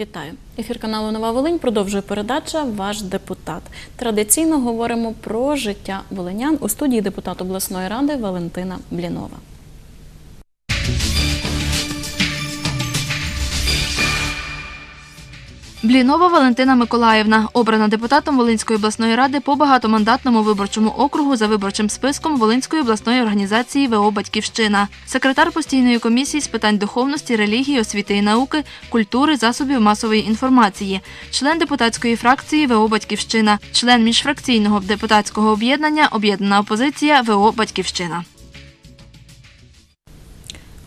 Вітаю! Ефір каналу Нова Волинь продовжує передача Ваш депутат. Традиційно говоримо про життя волинян у студії депутат обласної ради Валентина Блінова. Блінова Валентина Миколаївна, обрана депутатом Волинської обласної ради по багатомандатному виборчому округу за виборчим списком Волинської обласної організації ВО Батьківщина, секретар постійної комісії з питань духовності, релігії, освіти і науки, культури, засобів масової інформації, член депутатської фракції ВО Батьківщина, член міжфракційного депутатського об'єднання Об'єднана опозиція ВО Батьківщина.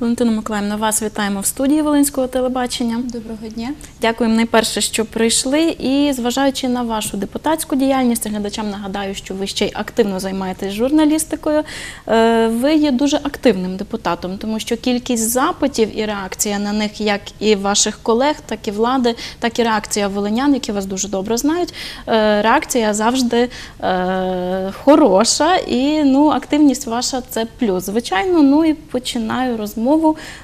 Валентина Миколаївна, вас вітаємо в студії Волинського телебачення. Доброго дня. Дякуємо найперше, що прийшли. І зважаючи на вашу депутатську діяльність, глядачам нагадаю, що ви ще й активно займаєтесь журналістикою. Е, Ви є дуже активним депутатом, тому що кількість запитів і реакція на них, як і ваших колег, так і влади, так і реакція волинян, які вас дуже добре знають. е, Реакція завжди е, хороша, і ну, активність ваша це плюс. Звичайно, ну і починаю розмову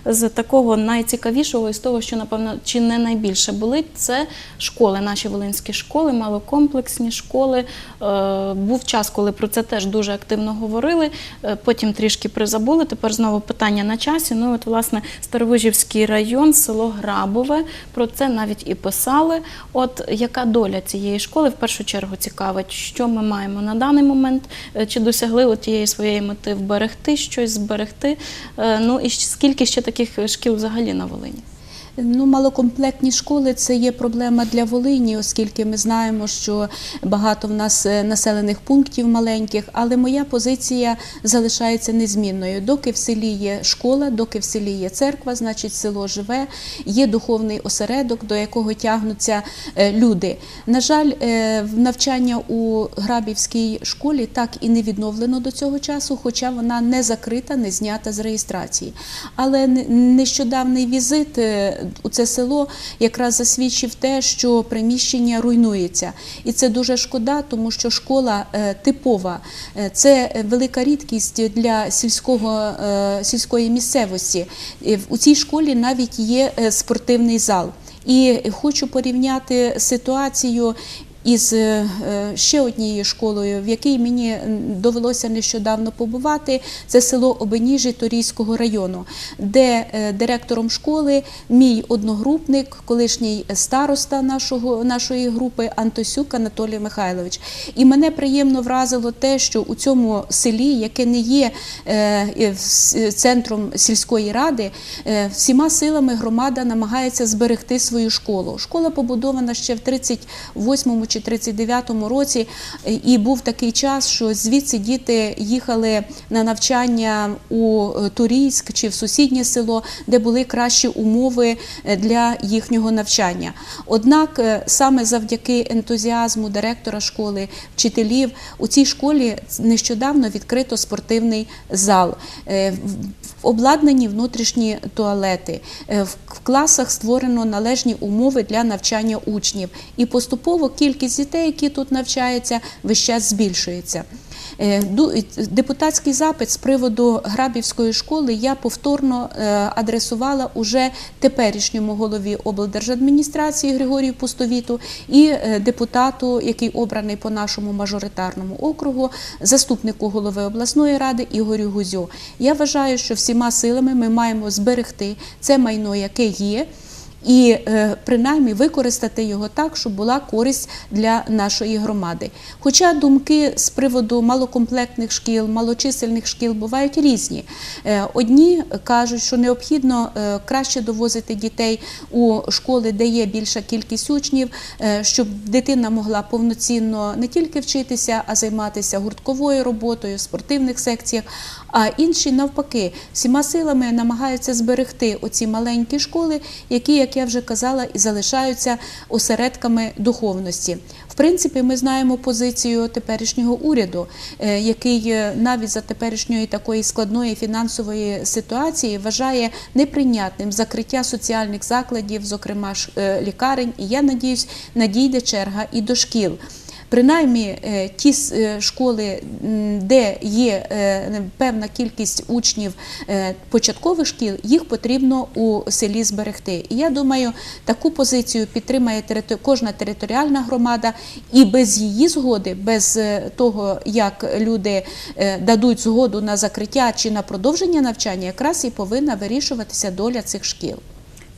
з такого найцікавішого і з того, що напевно чи не найбільше болить, це школи, наші волинські школи, малокомплексні школи. Е, Був час, коли про це теж дуже активно говорили. е, Потім трішки призабули. Тепер знову питання на часі. Ну от власне Старовижівський район, село Грабове. Про це навіть і писали. От яка доля цієї школи в першу чергу цікавить, що ми маємо на даний момент, е, чи досягли тієї своєї мети вберегти щось, зберегти. Ну і скільки ще таких шкіл взагалі на Волині? Ну, малокомплектні школи це є проблема для Волині, оскільки ми знаємо, що багато в нас е, населених пунктів маленьких, але моя позиція залишається незмінною. Доки в селі є школа, доки в селі є церква, значить село живе, є духовний осередок, до якого тягнуться е, люди. На жаль, е, навчання у Грабівській школі так і не відновлено до цього часу, хоча вона не закрита, не знята з реєстрації. Але не- нещодавний візит у це село якраз засвідчив те, що приміщення руйнується. І це дуже шкода, тому що школа е, типова, Е, це е, велика рідкість для сільського, сільської місцевості. У цій школі навіть є спортивний зал. І хочу порівняти ситуацію із е, ще однією школою, в якій мені довелося нещодавно побувати. Це село Обеніжі Торійського району, де е, директором школи мій одногрупник, колишній староста нашого, нашої групи Антосюк Анатолій Михайлович. І мене приємно вразило те, що у цьому селі, яке не є е, е, центром сільської ради, е, всіма силами громада намагається зберегти свою школу. Школа побудована ще в 38 чи 39 році, і був такий час, що звідси діти їхали на навчання у е, Турійськ чи в сусіднє село, де були кращі умови е, для їхнього навчання. Однак е, саме завдяки ентузіазму директора школи, вчителів у цій школі нещодавно відкрито спортивний зал. Обладнані внутрішні туалети, Е, в класах створено належні умови для навчання учнів, і поступово кількість дітей, які тут навчаються, весь час збільшується. Е, Депутатський запит з приводу Грабівської школи я повторно е, адресувала уже теперішньому голові облдержадміністрації Григорію Пустовіту і депутату, який обраний по нашому мажоритарному округу, заступнику голови обласної ради Ігорю Гузю. Я вважаю, що всіма силами ми маємо зберегти це майно, яке є. І е, принаймні використати його так, щоб була користь для нашої громади. Хоча думки з приводу малокомплектних шкіл, малочисельних шкіл бувають різні. Е, одні кажуть, що необхідно е, краще довозити дітей у школи, де є більша кількість учнів, щоб дитина могла повноцінно не тільки вчитися, а займатися гуртковою роботою, спортивних секціях. А інші навпаки всіма силами намагаються зберегти оці маленькі школи, які, як я вже казала, і залишаються осередками духовності. В принципі, ми знаємо позицію теперішнього уряду, е, який е, навіть за теперішньої такої складної фінансової ситуації вважає неприйнятним закриття соціальних закладів, зокрема е, лікарень. І я надіюсь, надійде черга і до шкіл. Принаймні е, ті е, школи, де є е, певна кількість учнів початкових шкіл, їх потрібно у селі зберегти. І я думаю, таку позицію підтримає кожна територіальна громада, і без її згоди, без того, як люди дадуть згоду на закриття чи на продовження навчання, якраз і повинна вирішуватися доля цих шкіл.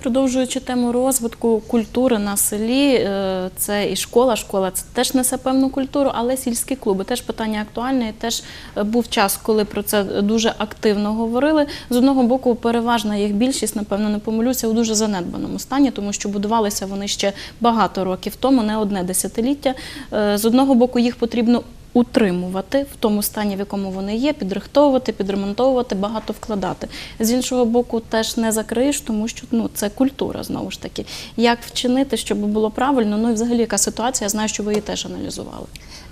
Продовжуючи тему розвитку культури на селі, е, це і школа. Школа це теж несе певну культуру, але сільські клуби теж питання актуальне. І теж е, був час, коли про це дуже активно говорили. З одного боку, переважна їх більшість, напевно, не помилюся, у дуже занедбаному стані, тому що будувалися вони ще багато років тому, не одне десятиліття. Е, З одного боку, їх потрібно. Утримувати в тому стані, в якому вони є, підрихтовувати, підремонтовувати, багато вкладати. З іншого боку, теж не закриєш, тому що ну це культура знову ж таки. Як вчинити, щоб було правильно? Ну і взагалі яка ситуація? Я знаю, що ви її теж аналізували.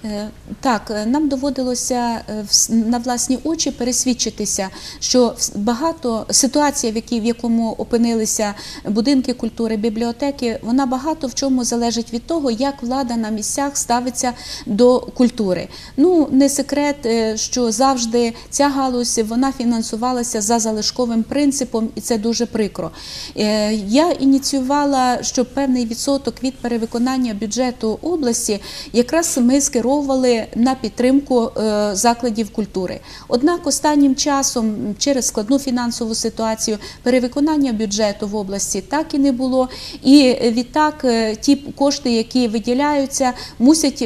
Е, Так, е, нам доводилося е, на власні очі пересвідчитися, що багато ситуація, в якій в якому опинилися будинки культури, бібліотеки, вона багато в чому залежить від того, як влада на місцях ставиться до культури. Ну не секрет, е, що завжди ця галузь вона фінансувалася за залишковим принципом, і це дуже прикро. Е, Я ініціювала, щоб певний відсоток від перевиконання бюджету області якраз ми скеровували на підтримку е, закладів культури. Однак останнім часом через складну фінансову ситуацію перевиконання бюджету в області так і не було. І відтак ті кошти, які виділяються, мусять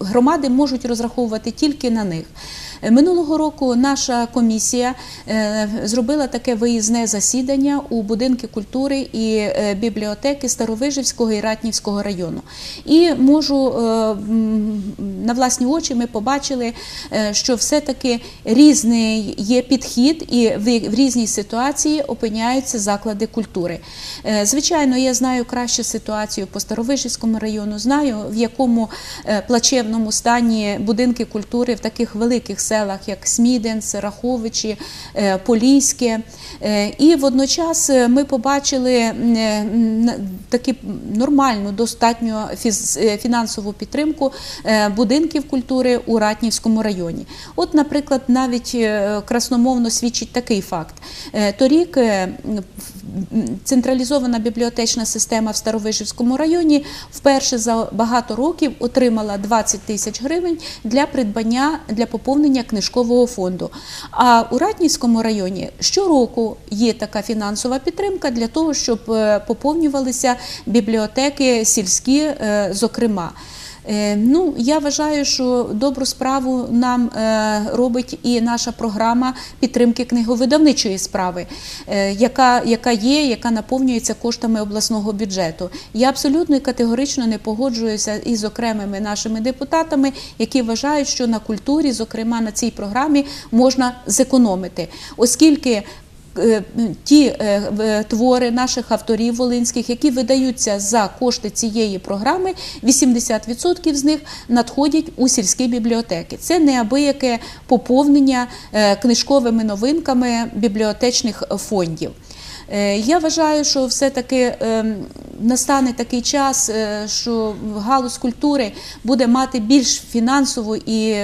громади можуть розраховувати тільки на них. Минулого року наша комісія е, зробила таке виїзне засідання у будинки культури і е, бібліотеки Старовижівського і Ратнівського району. І можу е, на власні очі ми побачили, що все-таки різний є підхід, і в різній ситуації опиняються заклади культури. Звичайно, я знаю кращу ситуацію по Старовижівському району, знаю в якому плачевному стані будинки культури в таких великих селах, як Сміденс, Раховичі, е, Поліське. Е, І водночас е, ми побачили е, таку нормальну, достатньо е, фінансову підтримку будинків культури у Ратнівському районі. От, наприклад, навіть красномовно свідчить такий факт. Торік централізована бібліотечна система в Старовижівському районі вперше за багато років отримала 20 тисяч гривень для придбання для поповнення книжкового фонду. А у Ратнівському районі щороку є така фінансова підтримка для того, щоб е, поповнювалися бібліотеки сільські, е, зокрема. Е, Ну, я вважаю, що добру справу нам робить і наша програма підтримки книговидавничої справи, яка, яка є, яка наповнюється коштами обласного бюджету. Я абсолютно і категорично не погоджуюся із окремими нашими депутатами, які вважають, що на культурі, зокрема на цій програмі, можна зекономити, оскільки ті е, твори наших авторів волинських, які видаються за кошти цієї програми, 80% з них надходять у сільські бібліотеки. Це неабияке поповнення е, книжковими новинками бібліотечних фондів. Е, Я вважаю, що все-таки ем, настане такий час, е, що галузь культури буде мати більш фінансову і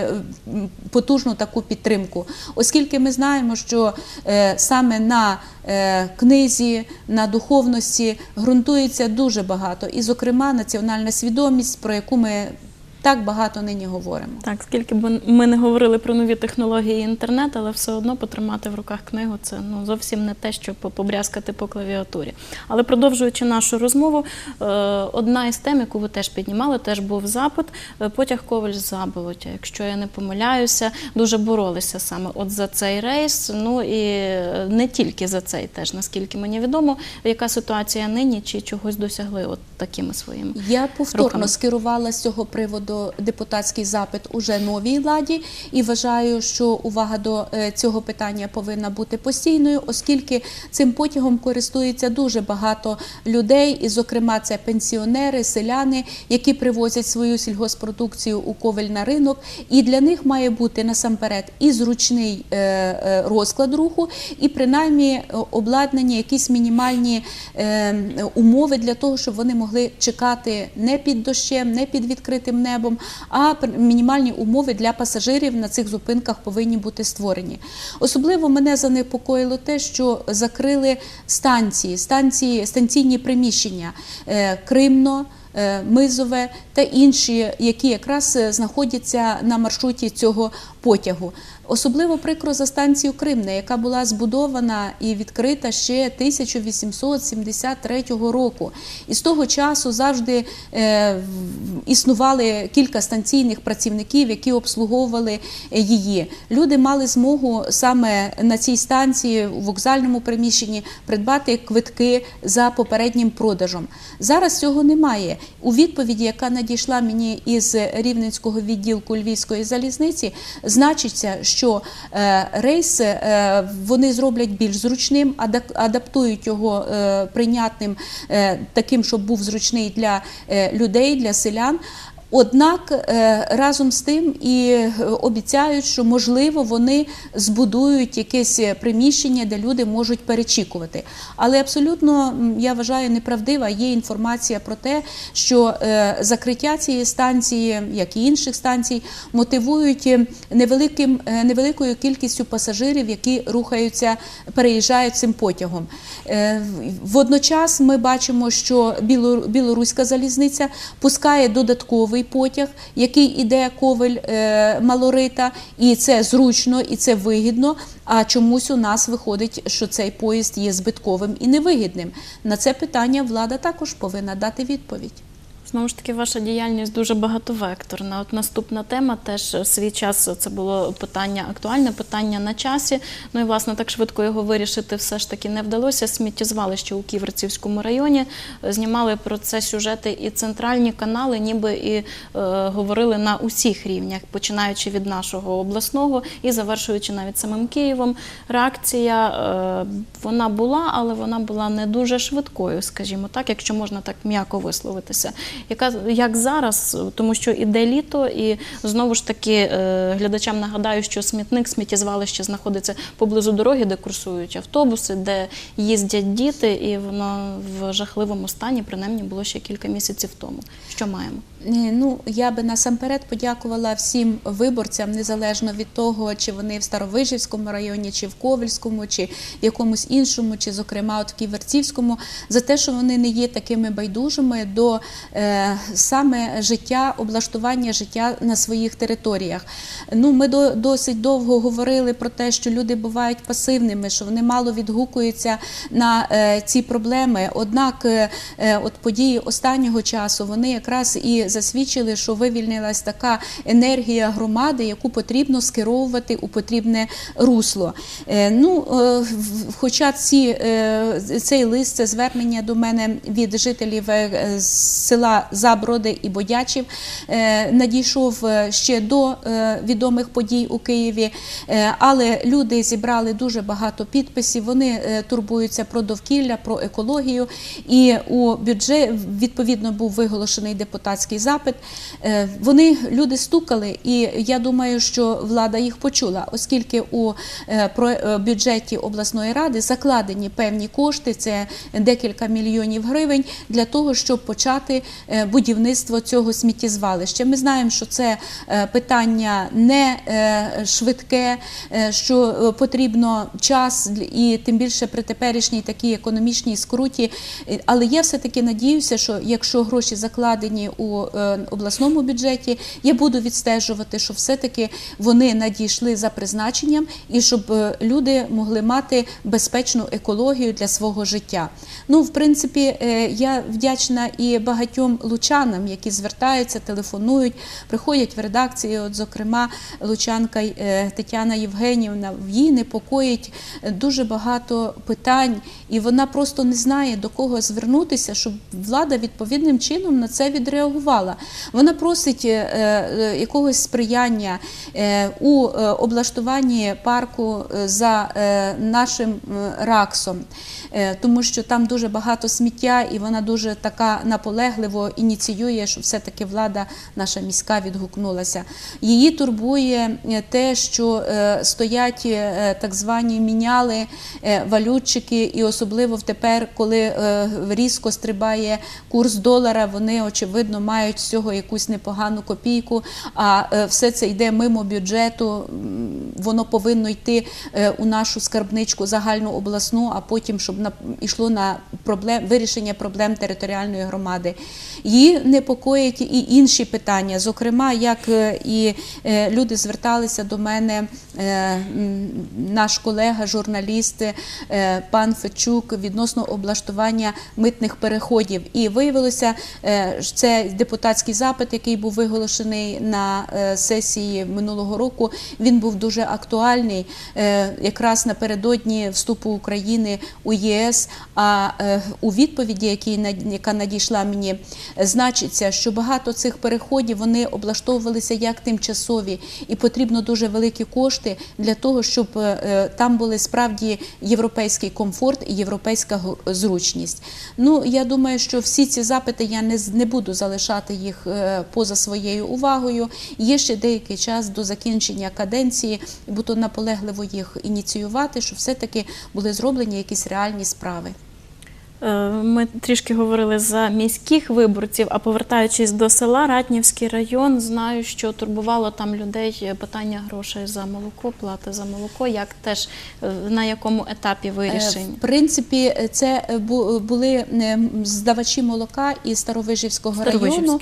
потужну таку підтримку, оскільки ми знаємо, що е, саме на книзі, на духовності ґрунтується дуже багато, і, зокрема, національна свідомість, про яку ми так багато нині говоримо. Так, скільки б ми не говорили про нові технології і інтернет, але все одно потримати в руках книгу це ну зовсім не те, що по- побрязкати по клавіатурі. Але продовжуючи нашу розмову, е, одна із тем, яку ви теж піднімали, теж був запит е, потяг Коваль з Заболоття. Якщо я не помиляюся, дуже боролися саме от за цей рейс. Ну і е, не тільки за цей, теж наскільки мені відомо, яка ситуація нині, чи чогось досягли от такими своїми. Я повторно Рухами. скерувала з цього приводу депутатський запит уже новій владі і вважаю, що увага до е, цього питання повинна бути постійною, оскільки цим потягом користується дуже багато людей, і, зокрема, це пенсіонери, селяни, які привозять свою сільгоспродукцію у ковель на ринок. І для них має бути насамперед і зручний е, е, розклад руху, і принаймні обладнання, якісь мінімальні умови для того, щоб вони могли чекати не під дощем, не під відкритим небом, а мінімальні умови для пасажирів на цих зупинках повинні бути створені. Особливо мене занепокоїло те, що закрили станції, станції, станційні приміщення е, Кримно. е, Мизове та інші, які якраз е, знаходяться на маршруті цього потягу. Особливо прикро за станцію Кримне, яка була збудована і відкрита ще 1873 року. І з того часу завжди е, існували кілька станційних працівників, які обслуговували е, її. Люди мали змогу саме на цій станції у вокзальному приміщенні придбати квитки за попереднім продажем. Зараз цього немає. У відповіді, яка надійшла мені із Рівненського відділку Львівської залізниці, значиться, що е, рейс е, вони зроблять більш зручним, адаптують його е, прийнятним таким, щоб був зручний для людей, для селян. Однак е, разом з тим і е, обіцяють, що можливо вони збудують якесь приміщення, де люди можуть перечікувати. Але абсолютно я вважаю неправдива є інформація про те, що е, закриття цієї станції, як і інших станцій, мотивують невеликим невеликою кількістю пасажирів, які рухаються, переїжджають цим потягом. Водночас ми бачимо, що білоруська залізниця пускає додатковий потяг, який іде ковель е, малорита, і це зручно, і це вигідно. А чомусь у нас виходить, що цей поїзд є збитковим і невигідним. На це питання влада також повинна дати відповідь. Знову ж таки, ваша діяльність дуже багатовекторна. От наступна тема теж свій час це було питання актуальне, питання на часі. Ну і власне так швидко його вирішити все ж таки не вдалося. Сміттєзвалище у Ківерцівському районі Е, знімали про це сюжети і центральні канали, ніби і е, говорили на усіх рівнях, починаючи від нашого обласного і завершуючи навіть самим Києвом. Реакція е, вона була, але вона була не дуже швидкою, скажімо так, якщо можна так м'яко висловитися. Яка як зараз, тому що іде літо, і знову ж таки е, глядачам нагадаю, що смітник, сміттєзвалище знаходиться поблизу дороги, де курсують автобуси, де їздять діти, і воно в жахливому стані, принаймні було ще кілька місяців тому. Що маємо? Е, Ну, я би насамперед подякувала всім виборцям, незалежно від того, чи вони в Старовижівському районі, чи в Ковельському, чи якомусь іншому, чи, зокрема, от в Ківерцівському, за те, що вони не є такими байдужими до е, саме життя, облаштування життя на своїх територіях. Ну, ми до, досить довго говорили про те, що люди бувають пасивними, що вони мало відгукуються на е, ці проблеми. Однак, е, е, от події останнього часу вони якраз і засвідчили, що вивільнилась така енергія громади, яку потрібно скеровувати у потрібне русло. Е, Ну, е, хоча ці, е, цей лист, це звернення до мене від жителів е, Заброди і Бодячів, е, надійшов е, ще до е, відомих подій у Києві, але люди зібрали дуже багато підписів. Вони турбуються про довкілля, про екологію. І у бюджет відповідно був виголошений депутатський запит. Вони люди стукали, і я думаю, що влада їх почула, оскільки у бюджеті обласної ради закладені певні кошти, це декілька мільйонів гривень, для того, щоб почати будівництво цього сміттєзвалища. Ми знаємо, що це е, питання не е, швидке, е, що е, потрібно час і тим більше при теперішній такій економічній скруті. Е, Але я все-таки надіюся, що якщо гроші закладені у е, обласному бюджеті, я буду відстежувати, що все-таки вони надійшли за призначенням і щоб е, люди могли мати безпечну екологію для свого життя. Ну, в принципі, е, я вдячна і багатьом лучанам, які звертаються, телефонують, приходять в редакції. От, зокрема, лучанка е, Тетяна Євгенівна в її непокоїть е, дуже багато питань, і вона просто не знає до кого звернутися, щоб влада відповідним чином на це відреагувала. Вона просить е, якогось сприяння у облаштуванні парку за нашим раксом, тому що там дуже багато сміття, і вона дуже така наполегливо ініціює, щоб все-таки влада наша міська відгукнулася. Її турбує е, те, що е, стоять е, так звані міняли, е, валютчики, і особливо тепер, коли е, різко стрибає курс долара, вони очевидно мають з цього якусь непогану копійку. А е, все це йде мимо бюджету. Воно повинно йти е, у нашу скарбничку загальну обласну, а потім, щоб на йшло на проблем вирішення проблем територіальної громади. Її непокоїть і інші питання. Зокрема, як е, і е, люди зверталися до мене, е, наш колега, журналіст пан Фечук відносно облаштування митних переходів. І виявилося, це депутатський запит, який був виголошений на сесії минулого року. Він був дуже актуальний якраз напередодні вступу України у ЄС. А е, у відповіді, яка надійшла мені, значиться, що багато цих переходів вони облаштовувалися як тимчасові, і потрібно дуже великі кошти для того, щоб е, е, там були справді європейський комфорт і європейська зручність. Ну я думаю, що всі ці запити я не не буду залишати їх поза своєю увагою. Є ще деякий час до закінчення каденції, буду наполегливо їх ініціювати, щоб все-таки були зроблені якісь реальні справи. Е, Ми трішки говорили за міських виборців, а повертаючись до села Ратнівський район, знаю, що турбувало там людей питання грошей за молоко, плати за молоко. Як теж е, на якому етапі Е, вирішень? В принципі, це були здавачі молока із Старовижівського району.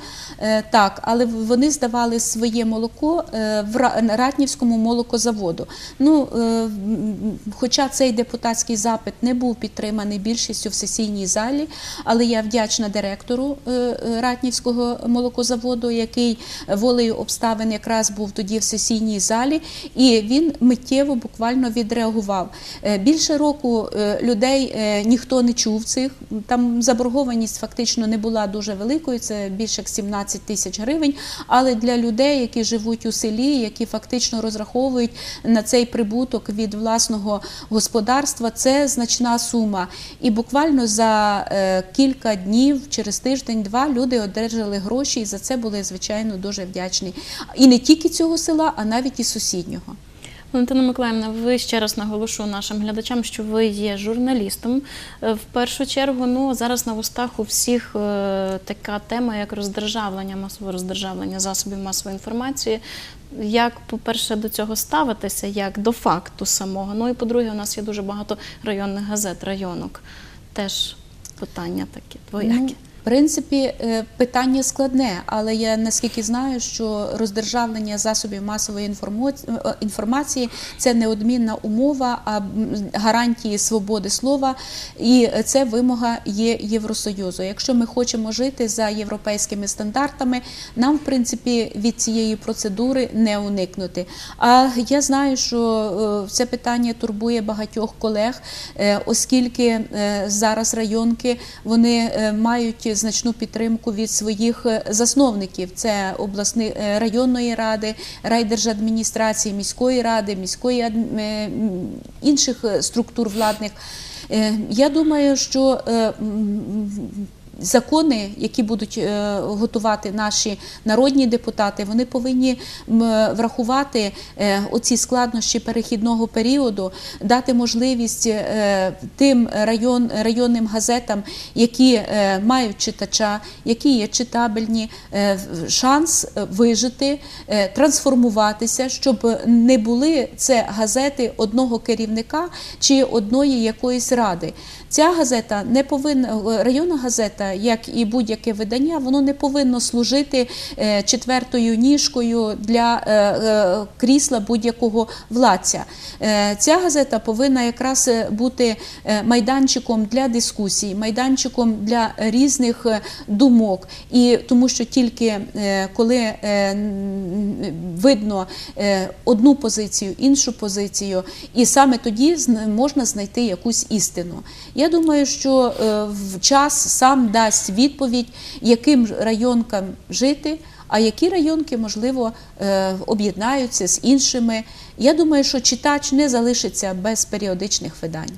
Так, але вони здавали своє молоко в Ратнівському молокозаводу. Ну, хоча цей депутатський запит не був підтриманий більшістю в сесійній залі, але я вдячна директору е, е, Ратнівського молокозаводу, який волею обставин якраз був тоді в сесійній залі, і він миттєво буквально відреагував. Е, Більше року людей ніхто не чув цих. Там заборгованість фактично не була дуже великою, це більше як 17 тисяч гривень. Але для людей, які живуть у селі, які фактично розраховують на цей прибуток від власного господарства, це значна сума. І буквально за е, кілька днів, через тиждень-два, люди одержали гроші і за це були звичайно дуже вдячні. І не тільки цього села, а навіть і сусіднього. Валентина Миколаївна, ви ще раз наголошу нашим глядачам, що ви є журналістом. Е, В першу чергу, ну зараз на вустах у всіх е, така тема, як роздержавлення, масове роздержавлення засобів масової інформації. Як, по-перше, до цього ставитися, як до факту самого. Ну і по-друге, у нас є дуже багато районних газет, районок. Теж питання таке двоякі. Принципі, е, питання складне, але я наскільки знаю, що роздержавлення засобів масової е, інформації це неодмінна умова, а гарантії свободи слова, і це вимога є Євросоюзу. Якщо ми хочемо жити за європейськими стандартами, нам в принципі від цієї процедури не уникнути. А я знаю, що е, це питання турбує багатьох колег, оскільки зараз районки вони е, значну підтримку від своїх е, засновників. Це обласної е, районної ради, райдержадміністрації, міської ради, міської е, інших структур владних. Я думаю, що закони, які будуть е, готувати наші народні депутати, вони повинні врахувати е, оці складнощі перехідного періоду, дати можливість е, тим район, районним газетам, які мають читача, які є читабельні, шанс вижити, трансформуватися, щоб не були це газети одного керівника чи одної якоїсь ради. Ця газета не повинна районна газета як і будь-яке видання, воно не повинно служити е, четвертою ніжкою для е, е, крісла будь-якого владця. Е, Ця газета повинна якраз е, бути е, майданчиком для дискусій, майданчиком для різних е, думок. І тому що тільки е, коли е, видно е, одну позицію, іншу позицію, і саме тоді можна знайти якусь істину. Я думаю, що е, в час сам дасть відповідь, яким районкам жити. А які районки, можливо, е, об'єднаються з іншими. Я думаю, що читач не залишиться без періодичних видань.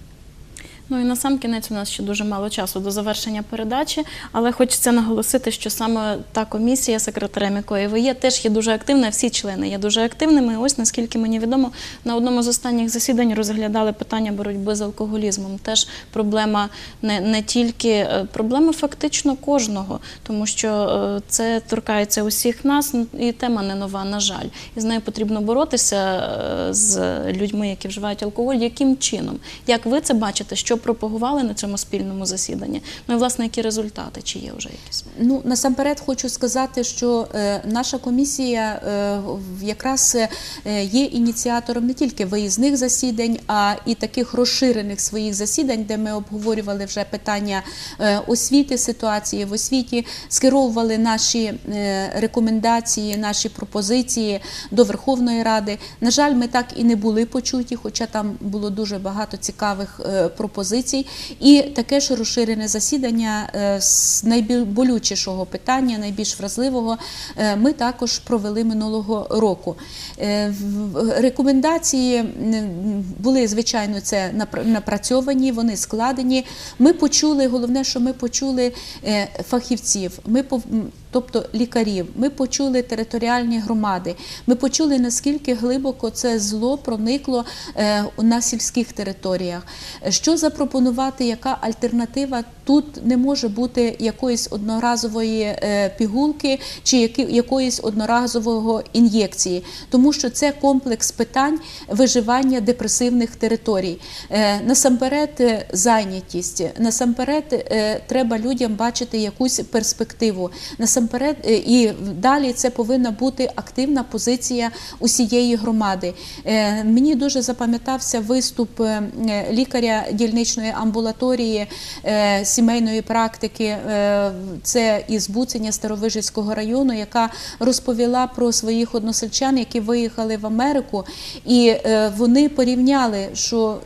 Ну і на сам кінець у нас ще дуже мало часу до завершення передачі, але хочеться наголосити, що саме та комісія, секретарем якої ви є, теж є дуже активна. Всі члени є дуже активними. Ось наскільки мені відомо, на одному з останніх засідань розглядали питання боротьби з алкоголізмом. Теж проблема не, не тільки е, проблема фактично кожного, тому що е, це торкається усіх нас, і тема не нова, на жаль. І з нею потрібно боротися е, з людьми, які вживають алкоголь. Яким чином? Як ви це бачите? Що пропагували на цьому спільному засіданні? Ну і власне які результати? Чи є вже якісь? Ну насамперед хочу сказати, що е, наша комісія е, якраз е, є ініціатором не тільки виїзних засідань, а і таких розширених своїх засідань, де ми обговорювали вже питання освіти, ситуації в освіті, скеровували наші рекомендації, наші пропозиції до Верховної Ради. На жаль, ми так і не були почуті, хоча там було дуже багато цікавих е, пропозицій. І таке ж розширене засідання е, з найболючішого питання, найбільш вразливого, е, ми також провели минулого року. Е, Рекомендації були, звичайно, це напрацьовані, вони складені. Ми почули, головне, що ми почули фахівців. Ми тобто лікарів. Ми почули територіальні громади. Ми почули, наскільки глибоко це зло проникло на сільських територіях. Що запропонувати, яка альтернатива? Тут не може бути якоїсь одноразової е, пігулки чи якоїсь одноразового ін'єкції, тому що це комплекс питань виживання депресивних територій. Е, Насамперед, е, зайнятість, насамперед, треба людям бачити якусь перспективу. Насамперед, і далі це повинна бути активна позиція усієї громади. Мені дуже запам'ятався виступ лікаря дільничної амбулаторії е, сімейної практики. е, Це із Буценя Старовижицького району, яка розповіла про своїх односельчан, які виїхали в Америку, і е, вони порівняли, що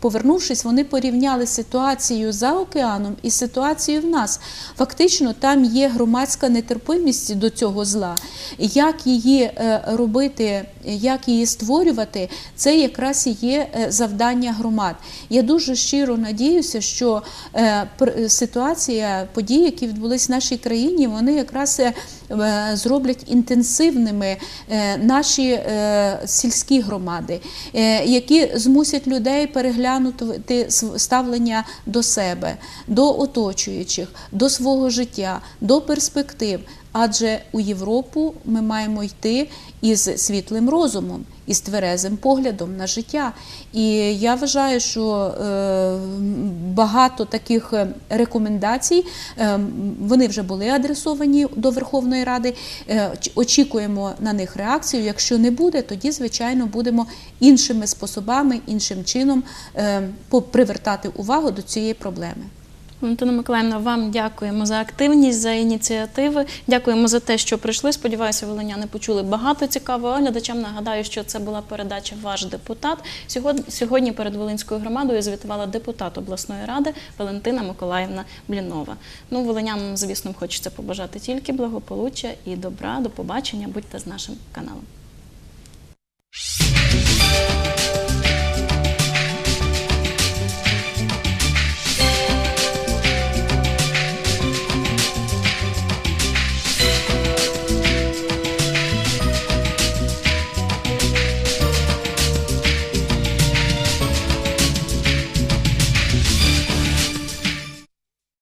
повернувшись, вони порівняли ситуацію за океаном і ситуацією в нас. Фактично, там є громадська нетерпимість до цього зла. Як її робити, як її створювати, це якраз і є завдання громад. Я дуже щиро надіюся, що е, ситуація, події, які відбулись в нашій країні, вони якраз е, е, зроблять інтенсивними наші сільські громади, які змусять людей переглянути ставлення до себе, до оточуючих, до свого життя, до перспектив. Адже у Європу ми маємо йти із світлим розумом, із тверезим поглядом на життя. І я вважаю, що е, багато таких е, рекомендацій е, вони вже були адресовані до Верховної Ради. Очікуємо на них реакцію. Якщо не буде, тоді звичайно будемо іншими способами, іншим чином привертати увагу до цієї проблеми. Валентина Миколаївна, вам дякуємо за активність, за ініціативи. Дякуємо за те, що прийшли. Сподіваюся, волиняни почули багато цікавого. Глядачам нагадаю, що це була передача Ваш депутат. Сьогодні, перед Волинською громадою звітувала депутат обласної ради Валентина Миколаївна Блінова. Ну, волинянам, звісно, хочеться побажати тільки благополуччя і добра. До побачення. Будьте з нашим каналом.